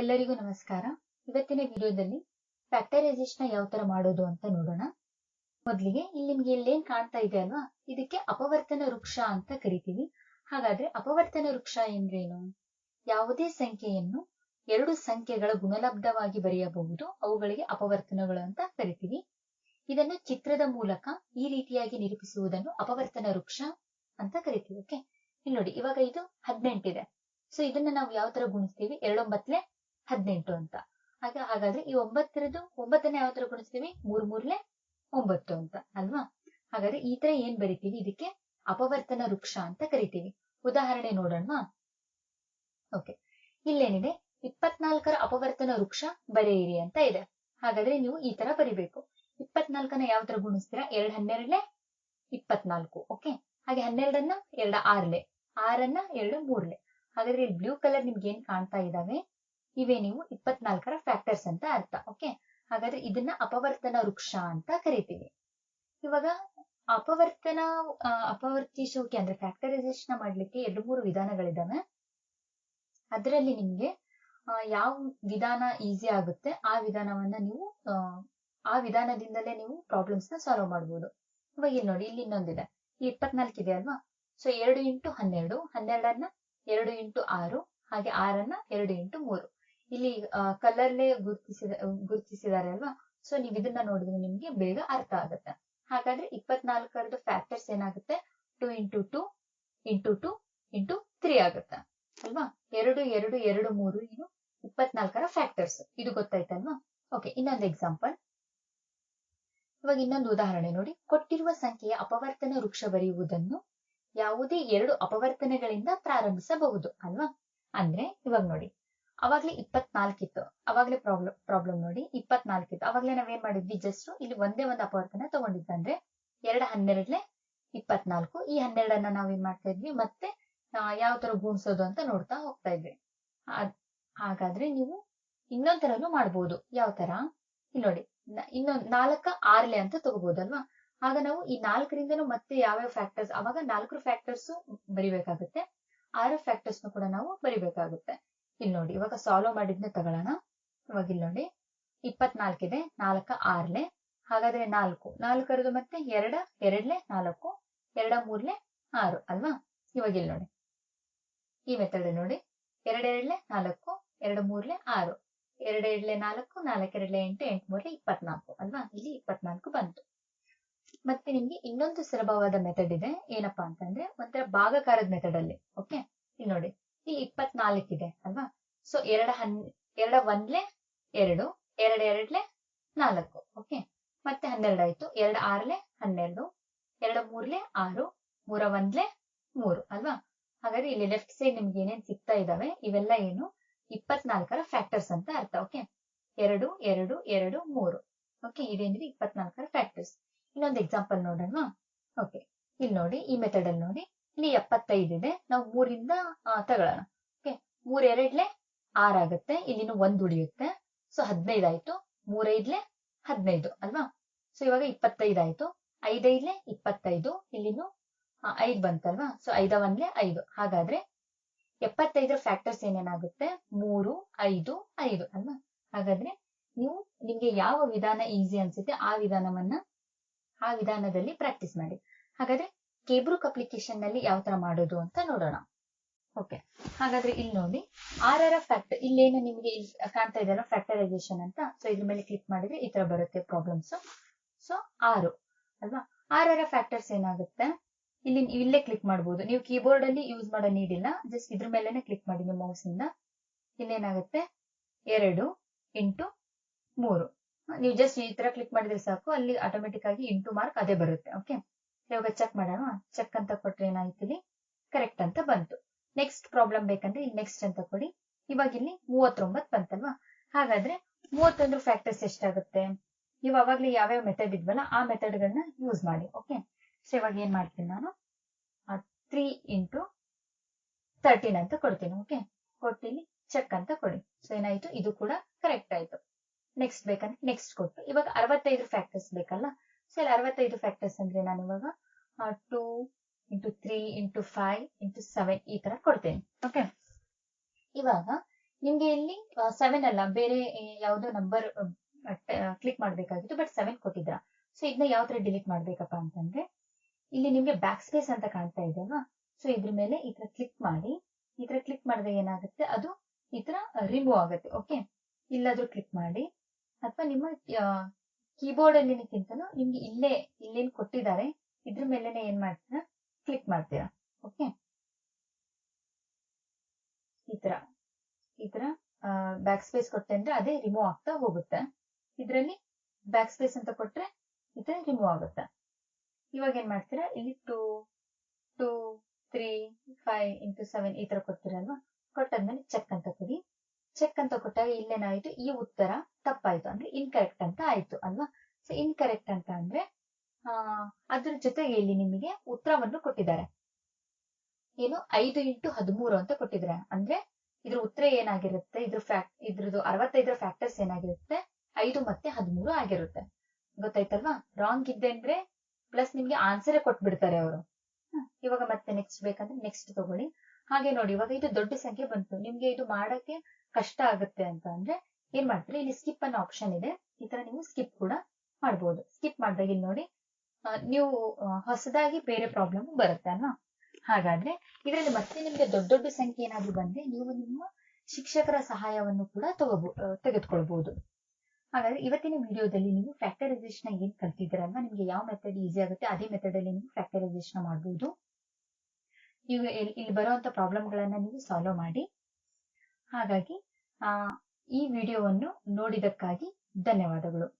ಎಲ್ಲರಿಗೂ ನಮಸ್ಕಾರ. ಇವತ್ತಿನ ವಿಡಿಯೋದಲ್ಲಿ ಫ್ಯಾಕ್ಟರೈಸೇಷನ್ ಯಾವ ತರ ಮಾಡೋದು ಅಂತ ನೋಡೋಣ. ಮೊದಲಿಗೆ ಇಲ್ಲಿ ನಿಮ್ಗೆ ಇಲ್ಲೇನ್ ಕಾಣ್ತಾ ಇದೆ ಅಲ್ವಾ? ಇದಕ್ಕೆ ಅಪವರ್ತನ ವೃಕ್ಷ ಅಂತ ಕರಿತೀವಿ. ಹಾಗಾದ್ರೆ ಅಪವರ್ತನ ವೃಕ್ಷ ಎಂದ್ರೇನು? ಯಾವುದೇ ಸಂಖ್ಯೆಯನ್ನು ಎರಡು ಸಂಖ್ಯೆಗಳ ಗುಣಲಬ್ಧವಾಗಿ ಬರೆಯಬಹುದು. ಅವುಗಳಿಗೆ ಅಪವರ್ತನಗಳು ಅಂತ ಕರಿತೀವಿ. ಇದನ್ನು ಚಿತ್ರದ ಮೂಲಕ ಈ ರೀತಿಯಾಗಿ ನಿರೂಪಿಸುವುದನ್ನು ಅಪವರ್ತನ ವೃಕ್ಷ ಅಂತ ಕರಿತೀವಿ, ಓಕೆ? ಇಲ್ಲಿ ನೋಡಿ, ಇವಾಗ ಇದು ಹದಿನೆಂಟಿದೆ. ಸೊ ಇದನ್ನ ನಾವು ಯಾವ ತರ ಗುಣಿಸ್ತೀವಿ? ಎರಡೊಂಬತ್ಲೆ ಹದಿನೆಂಟು ಅಂತ. ಆಗ ಹಾಗಾದ್ರೆ ಈ ಒಂಬತ್ತರದ್ದು ಒಂಬತ್ತನ್ನ ಯಾವ ತರ ಗುಣಿಸ್ತೀವಿ ಮೂರ್ ಮೂರ್ಲೆ ಒಂಬತ್ತು ಅಂತ, ಅಲ್ವಾ? ಹಾಗಾದ್ರೆ ಈ ತರ ಏನ್ ಬರಿತೀವಿ? ಇದಕ್ಕೆ ಅಪವರ್ತನ ವೃಕ್ಷ ಅಂತ ಕರಿತೀವಿ. ಉದಾಹರಣೆ ನೋಡೋಣ ಓಕೆ ಇಲ್ಲೇನಿದೆ? ಇಪ್ಪತ್ನಾಲ್ಕರ ಅಪವರ್ತನ ವೃಕ್ಷ ಬರೆಯಿರಿ ಅಂತ ಇದೆ. ಹಾಗಾದ್ರೆ ನೀವು ಈ ತರ ಬರಿಬೇಕು. ಇಪ್ಪತ್ನಾಲ್ಕನ ಯಾವ ತರ ಗುಣಿಸ್ತೀರಾ? ಎರಡ್ ಹನ್ನೆರಡ್ಲೆ ಇಪ್ಪತ್ನಾಲ್ಕು ಓಕೆ ಹಾಗೆ ಹನ್ನೆರಡನ್ನ ಎರಡ ಆರ್ಲೆ, ಆರನ್ನ ಎರಡು ಮೂರ್ಲೆ. ಹಾಗಾದ್ರೆ ಇಲ್ಲಿ ಬ್ಲೂ ಕಲರ್ ನಿಮ್ಗೆ ಏನ್ ಕಾಣ್ತಾ ಇದಾವೆ? ಇವೇ ನೀವು ಇಪ್ಪತ್ನಾಲ್ಕರ ಫ್ಯಾಕ್ಟರ್ಸ್ ಅಂತ ಅರ್ಥ ಓಕೆ ಹಾಗಾದ್ರೆ ಇದನ್ನ ಅಪವರ್ತನ ವೃಕ್ಷ ಅಂತ ಕರಿತೀವಿ. ಇವಾಗ ಅಪವರ್ತನ ಅಪವರ್ತಿಸೋಕೆ ಅಂದ್ರೆ ಫ್ಯಾಕ್ಟರೈಸೇಷನ್ ಮಾಡ್ಲಿಕ್ಕೆ ಎರಡು ಮೂರು ವಿಧಾನಗಳಿದಾವೆ ಅದರಲ್ಲಿ ನಿಮ್ಗೆ ಯಾವ ವಿಧಾನ ಈಸಿ ಆಗುತ್ತೆ ಆ ವಿಧಾನವನ್ನ ನೀವು ಆ, ಆ ವಿಧಾನದಿಂದಲೇ ನೀವು ಪ್ರಾಬ್ಲಮ್ಸ್ನ ಸಾಲ್ವ್ ಮಾಡ್ಬೋದು. ಇವಾಗ ಇಲ್ಲಿ ನೋಡಿ ಇಲ್ಲಿ ಇನ್ನೊಂದಿದೆ. ಈ ಇಪ್ಪತ್ನಾಲ್ಕು ಇದೆ ಅಲ್ವಾ? ಸೊ ಎರಡು ಇಂಟು ಹನ್ನೆರಡು ಹನ್ನೆರಡನ್ನ ಎರಡು ಇಂಟು ಆರು ಹಾಗೆ ಆರನ್ನ ಎರಡು ಇಂಟು ಮೂರು. ಇಲ್ಲಿ ಕಲರ್ಲೆ ಗುರುತಿಸಿದ, ಗುರುತಿಸಿದ್ದಾರೆ ಅಲ್ವಾ? ಸೊ ನೀವು ಇದನ್ನ ನೋಡಿದ್ರೆ ನಿಮ್ಗೆ ಬೇಗ ಅರ್ಥ ಆಗುತ್ತೆ. ಹಾಗಾದ್ರೆ ಇಪ್ಪತ್ನಾಲ್ಕರದ್ದು ಫ್ಯಾಕ್ಟರ್ಸ್ ಏನಾಗುತ್ತೆ? Two into two into two into three ಆಗುತ್ತೆ. ಅಲ್ವಾ? ಎರಡು ಎರಡು ಎರಡು, ಮೂರು ಏನು ಇಪ್ಪತ್ನಾಲ್ಕರ ಫ್ಯಾಕ್ಟರ್ಸ್ ಇದು ಗೊತ್ತಾಯ್ತಲ್ವಾ? ಓಕೆ ಇನ್ನೊಂದು ಎಕ್ಸಾಂಪಲ್ ಇವಾಗ ಇನ್ನೊಂದು ಉದಾಹರಣೆ ನೋಡಿ. ಕೊಟ್ಟಿರುವ ಸಂಖ್ಯೆಯ ಅಪವರ್ತನ ವೃಕ್ಷ ಬರೆಯುವುದನ್ನು ಯಾವುದೇ ಎರಡು ಅಪವರ್ತನೆಗಳಿಂದ ಪ್ರಾರಂಭಿಸಬಹುದು, ಅಲ್ವಾ? ಅಂದ್ರೆ, ಇವಾಗ ನೋಡಿ. ಅವಾಗ್ಲೇ ಇಪ್ಪತ್ನಾಲ್ಕಿತ್ತು. ಅವಾಗ್ಲೇ ಪ್ರಾಬ್ಲಮ್ ಪ್ರಾಬ್ಲಮ್ ನೋಡಿ ಇಪ್ಪತ್ನಾಲ್ಕಿತ್ತು. ಅವಾಗ್ಲೇ ಏನ್ ಮಾಡಿದ್ವಿ? ಜಸ್ಟ್ ಇಲ್ಲಿ ಒಂದೇ ಒಂದು ಅಪವರ್ತನ ತಗೊಂಡಿದ್ದಂದ್ರೆ ಎರಡ್ ಹನ್ನೆರಡ್ಲೆ ಇಪ್ಪತ್ನಾಲ್ಕು. ಈ ಹನ್ನೆರಡನ್ನ ನಾವೇನ್ ಮಾಡ್ತಾ ಇದ್ವಿ? ಮತ್ತೆ ಯಾವ ತರ ಗುಣಿಸೋದು ಅಂತ ನೋಡ್ತಾ ಹೋಗ್ತಾ ಇದ್ವಿ. ಹಾಗಾದ್ರೆ ನೀವು ಇನ್ನೊಂದ್ ತರನು ಮಾಡ್ಬೋದು. ಯಾವ ತರ? ಇಲ್ಲಿ ನೋಡಿ ಇನ್ನೊಂದ್ ನಾಲ್ಕ ಆರ್ಲೆ ಅಂತ ತಗೋಬಹುದಲ್ವಾ ಆಗ ನಾವು ಈ ನಾಲ್ಕರಿಂದನೂ ಮತ್ತೆ ಯಾವ್ಯಾವ ಫ್ಯಾಕ್ಟರ್ಸ್ ಅವಾಗ ನಾಲ್ಕು ಫ್ಯಾಕ್ಟರ್ಸ್ ಬರಿಬೇಕಾಗುತ್ತೆ. ಆರು ಫ್ಯಾಕ್ಟರ್ಸ್ ಕೂಡ ನಾವು ಬರಿಬೇಕಾಗುತ್ತೆ. ಇಲ್ಲಿ ನೋಡಿ, ಇವಾಗ ಸಾಲ್ವ್ ಮಾಡಿದ್ನ ತಗೊಳ್ಳೋಣ. ಇವಾಗ ಇಲ್ಲಿ ನೋಡಿ, ಇಪ್ಪತ್ನಾಲ್ಕಿದೆ, ನಾಲ್ಕ, ಆರ್ಲೆ. ಹಾಗಾದ್ರೆ ನಾಲ್ಕು. ನಾಲ್ಕರದು ಮತ್ತೆ ಎರಡ, ಎರಡ್ಲೆ ನಾಲ್ಕು, ಎರಡ, ಮೂರ್ಲೆ ಆರು ಅಲ್ವಾ? ಇವಾಗ ಇಲ್ಲಿ ನೋಡಿ. ಈ ಮೆಥಡ್ ನೋಡಿ. ಎರಡೆರಡ್ಲೆ ನಾಲ್ಕು, ಎರಡು, ಮೂರ್ಲೆ ಆರು. ಎರಡೆರಡ್ಲೆ ನಾಲ್ಕು ನಾಲ್ಕೆರಡ್ಲೆ ಎಂಟು ಎಂಟು, ಮೂರ್ಲೆ ಇಪ್ಪತ್ನಾಲ್ಕು ಅಲ್ವಾ? ಇಲ್ಲಿ ಇಪ್ಪತ್ನಾಲ್ಕು ಬಂತು. ಮತ್ತೆ ನಿಮ್ಗೆ ಇನ್ನೊಂದು ಸುಲಭವಾದ ಮೆಥಡ್ ಇದೆ. ಏನಪ್ಪಾ ಅಂತಂದ್ರೆ ಒಂಥರ ಭಾಗಕಾರದ ಮೆಥಡ್ ಅಲ್ಲಿ. ಓಕೆ ಇಲ್ಲಿ ನೋಡಿ. ಇಲ್ಲಿ ಇಪ್ಪತ್ನಾಲ್ಕಿದೆ ಅಲ್ವಾ? ಸೊ ಎರಡ ಹನ್, ಎರಡ ಒಂದ್ಲೆ ಎರಡು, ಎರಡ್ ಎರಡ್ಲೆ ನಾಲ್ಕು ಓಕೆ ಮತ್ತೆ ಹನ್ನೆರಡು ಆಯ್ತು. ಎರಡ್ ಆರ್ಲೆ ಹನ್ನೆರಡು, ಎರಡ ಮೂರ್ಲೆ ಆರು, ಮೂರ ಒಂದ್ಲೆ ಮೂರು, ಅಲ್ವಾ? ಹಾಗಾದ್ರೆ ಇಲ್ಲಿ ಲೆಫ್ಟ್ ಸೈಡ್ ನಿಮ್ಗೆ ಏನೇನ್ ಸಿಗ್ತಾ ಇದಾವೆ? ಇವೆಲ್ಲ ಏನು? ಇಪ್ಪತ್ನಾಲ್ಕರ ಫ್ಯಾಕ್ಟರ್ಸ್ ಅಂತ ಅರ್ಥ ಓಕೆ ಎರಡು ಎರಡು ಎರಡು, ಮೂರು ಓಕೆ ಇದೇನಿದೆ? ಇಪ್ಪತ್ನಾಲ್ಕರ ಫ್ಯಾಕ್ಟರ್ಸ್ ಇನ್ನೊಂದು ಎಕ್ಸಾಂಪಲ್ ನೋಡೋಣ ಓಕೆ ಇಲ್ಲಿ ನೋಡಿ, ಈ ಮೆಥಡ್ ಅಲ್ಲಿ ನೋಡಿ. ಇಲ್ಲಿ ಎಪ್ಪತ್ತೈದು ಇದೆ ನಾವು ಮೂರಿಂದ ತಗೊಳ್ಳೋಣ. ಓಕೆ ಮೂರ್ ಎರಡ್ಲೆ ಆಗುತ್ತೆ ಇಲ್ಲಿನೂ ಒಂದ್ ಉಳಿಯುತ್ತೆ. ಸೊ ಹದಿನೈದಾಯ್ತು. ಮೂರೈದ್ಲೆ ಹದಿನೈದು, ಅಲ್ವಾ? ಸೊ ಇವಾಗ ಇಪ್ಪತ್ತೈದು ಆಯ್ತು ಐದೈದ್ಲೆ ಇಪ್ಪತ್ತೈದು, ಇಲ್ಲಿನೂ ಐದ್ ಬಂತಲ್ವಾ? ಸೊ ಐದ ಒಂದ್ಲೆ ಐದು. ಹಾಗಾದ್ರೆ ಎಪ್ಪತ್ತೈದರ ಫ್ಯಾಕ್ಟರ್ಸ್ ಏನೇನಾಗುತ್ತೆ? ಮೂರು, ಐದು ಐದು, ಅಲ್ವಾ? ಹಾಗಾದ್ರೆ ನೀವು ನಿಮ್ಗೆ ಯಾವ ವಿಧಾನ ಈಸಿ ಅನ್ಸುತ್ತೆ ಆ ವಿಧಾನವನ್ನ ಆ ವಿಧಾನದಲ್ಲಿ ಪ್ರಾಕ್ಟೀಸ್ ಮಾಡಿ. ಹಾಗಾದ್ರೆ ಕೇಬ್ರೂಕ್ ಅಪ್ಲಿಕೇಶನ್ನಲ್ಲಿ ಯಾವ ತರ ಮಾಡೋದು ಅಂತ ನೋಡೋಣ. ಓಕೆ ಹಾಗಾದ್ರೆ ಇಲ್ಲಿ ನೋಡಿ. ಆರ್ ಆರರ ಫ್ಯಾಕ್ಟರ್ ಇಲ್ಲೇನು ನಿಮಗೆ ಕಾಣ್ತಾ ಇದೆಯಲ್ಲ ಫ್ಯಾಕ್ಟರೈಸೇಷನ್ ಅಂತ. ಸೊ ಇದ್ರ ಮೇಲೆ ಕ್ಲಿಕ್ ಮಾಡಿದ್ರೆ ಈ ತರ ಬರುತ್ತೆ ಪ್ರಾಬ್ಲಮ್ಸ್ ಸೊ ಆರು ಅಲ್ವಾ? ಆರ್ ಆರರ ಫ್ಯಾಕ್ಟರ್ಸ್ ಏನಾಗುತ್ತೆ? ಇಲ್ಲಿ ಇಲ್ಲೇ ಕ್ಲಿಕ್ ಮಾಡಬಹುದು ನೀವು ಕೀಬೋರ್ಡ್ ಅಲ್ಲಿ ಯೂಸ್ ಮಾಡೋ ನೀಡಿಲ್ಲ ಜಸ್ಟ್ ಇದ್ರ ಮೇಲೆನೆ ಕ್ಲಿಕ್ ಮಾಡಿ ನಿಮ್ಮ ಮೌಸ್ ಇಂದ. ಇಲ್ಲೇನಾಗುತ್ತೆ ಎರಡು ಎಂಟು ಮೂರು. ನೀವು ಜಸ್ಟ್ ಈ ತರ ಕ್ಲಿಕ್ ಮಾಡಿದ್ರೆ ಸಾಕು. ಅಲ್ಲಿ ಆಟೋಮೆಟಿಕ್ ಆಗಿ ಇಂಟು ಮಾರ್ಕ್ ಅದೇ ಬರುತ್ತೆ. ಓಕೆ ಇವಾಗ ಚೆಕ್ ಮಾಡೋಣ. ಚೆಕ್ ಅಂತ ಕೊಟ್ರೆ ಏನಾಯ್ತು ಇಲ್ಲಿ ಕರೆಕ್ಟ್ ಅಂತ ಬಂತು. ನೆಕ್ಸ್ಟ್ ಪ್ರಾಬ್ಲಮ್ ಬೇಕಂದ್ರೆ ಇಲ್ಲಿ ನೆಕ್ಸ್ಟ್ ಅಂತ ಕೊಡಿ. ಇವಾಗ ಇಲ್ಲಿ ಮೂವತ್ತೊಂಬತ್ತು ಬಂತಲ್ವಾ? ಹಾಗಾದ್ರೆ ಮೂವತ್ತೊಂದು ಫ್ಯಾಕ್ಟರ್ಸ್ ಎಷ್ಟಾಗುತ್ತೆ? ನೀವು ಅವಾಗ್ಲೇ ಯಾವ್ಯಾವ ಮೆಥಡ್ ಇದ್ವಲ್ಲ, ಆ ಮೆಥಡ್ ಗಳನ್ನ ಯೂಸ್ ಮಾಡಿ ಓಕೆ ಸೊ ಇವಾಗ ಏನ್ ಮಾಡ್ತೀನಿ ನಾನು? ತ್ರೀ ಇಂಟು ತರ್ಟೀನ್ ಅಂತ ಕೊಡ್ತೀನಿ ಓಕೆ ಕೊಟ್ಟಿಲ್ಲಿ ಚೆಕ್ ಅಂತ ಕೊಡಿ. ಸೊ ಏನಾಯ್ತು? ಇದು ಕೂಡ ಕರೆಕ್ಟ್ ಆಯ್ತು. ನೆಕ್ಸ್ಟ್ ಬೇಕಂದ್ರೆ ನೆಕ್ಸ್ಟ್ ಕೊಟ್ಟು. ಇವಾಗ ಅರವತ್ತೈದು ಫ್ಯಾಕ್ಟರ್ಸ್ ಬೇಕಲ್ಲ? ಸೊ ಇಲ್ಲಿ ಅರವತ್ತೈದು ಫ್ಯಾಕ್ಟರ್ಸ್ ಅಂದ್ರೆ ನಾನು ಇವಾಗ two into three into five into seven ಈ ತರ ಕೊಡ್ತೇನೆ. ಓಕೆ ಇವಾಗ, ನಿಮ್ಗೆ ಇಲ್ಲಿ ಸೆವೆನ್ ಅಲ್ಲ, ಬೇರೆ ಯಾವುದೋ ನಂಬರ್ ಕ್ಲಿಕ್ ಮಾಡ್ಬೇಕಾಗಿತ್ತು ಬಟ್ ಸೆವೆನ್ ಕೊಟ್ಟಿದ್ರ ಸೊ ಇದನ್ನ ಯಾವ ತರ ಡಿಲೀಟ್ ಮಾಡ್ಬೇಕಪ್ಪ ಅಂತಂದ್ರೆ, ಇಲ್ಲಿ ನಿಮ್ಗೆ ಬ್ಯಾಕ್ ಸ್ಪೇಸ್ ಅಂತ ಕಾಣ್ತಾ ಇದೆ ಅಲ್ವಾ? ಸೊ ಇದ್ರ ಮೇಲೆ ಈ ತರ ಕ್ಲಿಕ್ ಮಾಡಿ, ಈ ತರ ಕ್ಲಿಕ್ ಮಾಡಿದಾಗ ಏನಾಗುತ್ತೆ? ಅದು ಈ ತರ ರಿಮೂವ್ ಆಗುತ್ತೆ. ಓಕೆ ಇಲ್ಲಾದ್ರೂ ಕ್ಲಿಕ್ ಮಾಡಿ, ಅಥವಾ ನಿಮ್ಮ ಕೀಬೋರ್ಡ್ ಅಲ್ಲಿನಕ್ಕಿಂತನೂ ನಿಮ್ಗೆ ಇಲ್ಲೇ, ಇಲ್ಲೇನ್ ಕೊಟ್ಟಿದ್ದಾರೆ, ಇದ್ರ ಮೇಲೆನೆ ಏನ್ ಮಾಡ್ತೀರಾ? ಕ್ಲಿಕ್ ಮಾಡ್ತೀರಾ. ಓಕೆ ಈ ತರ ಈ ತರ ಬ್ಯಾಕ್ ಸ್ಪೇಸ್ ಕೊಟ್ಟೆ ಅಂದ್ರೆ ಅದೇ ರಿಮೂವ್ ಆಗ್ತಾ ಹೋಗುತ್ತೆ. ಇದರಲ್ಲಿ ಬ್ಯಾಕ್ ಸ್ಪೇಸ್ ಅಂತ ಕೊಟ್ರೆ ಈ ರಿಮೂವ್ ಆಗುತ್ತೆ. ಇವಾಗ ಏನ್ ಮಾಡ್ತೀರಾ? ಇಲ್ಲಿ two two three five into seven ಈ ತರ ಕೊಡ್ತೀರಲ್ವಾ? ಕೊಟ್ಟಾದ್ಮೇಲೆ ಚೆಕ್ ಅಂತ ಕೊಡಿ. ಚೆಕ್ ಅಂತ ಕೊಟ್ಟಾಗ ಇಲ್ಲೇನಾಯ್ತು? ಈ ಉತ್ತರ ತಪ್ಪಾಯ್ತು ಅಂದ್ರೆ ಇನ್ಕರೆಕ್ಟ್ ಅಂತ ಆಯ್ತು, ಅಲ್ವಾ? ಸೊ ಇನ್ಕರೆಕ್ಟ್ ಅಂತ ಅಂದ್ರೆ ಅದ್ರ ಜೊತೆಗೆ ಇಲ್ಲಿ ನಿಮಗೆ ಉತ್ತರವನ್ನು ಕೊಟ್ಟಿದ್ದಾರೆ. ಏನು? ಐದು ಇಂಟು ಹದಿಮೂರು ಅಂತ ಕೊಟ್ಟಿದ್ದಾರೆ. ಅಂದ್ರೆ, ಇದ್ರ ಉತ್ತರ ಏನಾಗಿರುತ್ತೆ? ಇದ್ರ ಫ್ಯಾಕ್ಟ್ ಇದ್ರದ್ದು ಅರವತ್ತೈದರ ಫ್ಯಾಕ್ಟರ್ಸ್ ಏನಾಗಿರುತ್ತೆ? ಐದು ಮತ್ತೆ ಹದಿಮೂರು ಆಗಿರುತ್ತೆ. ಗೊತ್ತಾಯ್ತಲ್ವಾ? ರಾಂಗ್ ಇದ್ದೆ ಅಂದ್ರೆ ಪ್ಲಸ್ ನಿಮ್ಗೆ ಆನ್ಸರ್ ಕೊಟ್ಬಿಡ್ತಾರೆ ಅವರು. ಇವಾಗ ಮತ್ತೆ ನೆಕ್ಸ್ಟ್ ಬೇಕಂದ್ರೆ ನೆಕ್ಸ್ಟ್ ತಗೊಳ್ಳಿ. ಹಾಗೆ ನೋಡಿ, ಇವಾಗ ಇದು ದೊಡ್ಡ ಸಂಖ್ಯೆ ಬಂತು. ನಿಮ್ಗೆ ಇದು ಮಾಡಕ್ಕೆ ಕಷ್ಟ ಆಗುತ್ತೆ ಅಂತ ಅಂದ್ರೆ ಏನ್ ಮಾಡ್ತೀರಿ? ಇಲ್ಲಿ ಸ್ಕಿಪ್ ಅನ್ನೋ ಆಪ್ಷನ್ ಇದೆ. ಈ ತರ ನೀವು ಸ್ಕಿಪ್ ಕೂಡ ಮಾಡ್ಬೋದು. ಸ್ಕಿಪ್ ಮಾಡಿದಾಗ ಇಲ್ಲಿ ನೋಡಿ ನೀವು ಹೊಸದಾಗಿ ಬೇರೆ ಪ್ರಾಬ್ಲಮ್ ಬರುತ್ತೆ ಅಲ್ವಾ? ಹಾಗಾದ್ರೆ ಇದರಲ್ಲಿ ಮತ್ತೆ ನಿಮ್ಗೆ ದೊಡ್ಡ ದೊಡ್ಡ ಸಂಖ್ಯೆ ಏನಾದ್ರು ಬಂದ್ರೆ ನೀವು ನಿಮ್ಮ ಶಿಕ್ಷಕರ ಸಹಾಯವನ್ನು ಕೂಡ ತಗೋಬೋ ತೆಗೆದುಕೊಳ್ಬಹುದು ಹಾಗಾದ್ರೆ ಇವತ್ತಿನ ವಿಡಿಯೋದಲ್ಲಿ ನೀವು ಫ್ಯಾಕ್ಟರೈಸೇಷನ್ ಏನ್ ಕಲ್ತಿದ್ದೀರಲ್ವಾ ನಿಮ್ಗೆ ಯಾವ ಮೆಥಡ್ ಈಸಿ ಆಗುತ್ತೆ? ಅದೇ ಮೆಥಡ್ ಅಲ್ಲಿ ನೀವು ಫ್ಯಾಕ್ಟರೈಸೇಷನ್ ಮಾಡಬಹುದು ನೀವು ಇಲ್ಲಿ ಬರುವಂತ ಪ್ರಾಬ್ಲಮ್ಗಳನ್ನ ನೀವು ಸಾಲ್ವ್ ಮಾಡಿ. ಹಾಗಾಗಿ, ಆ ಈ ವಿಡಿಯೋವನ್ನು ನೋಡಿದಕ್ಕಾಗಿ ಧನ್ಯವಾದಗಳು.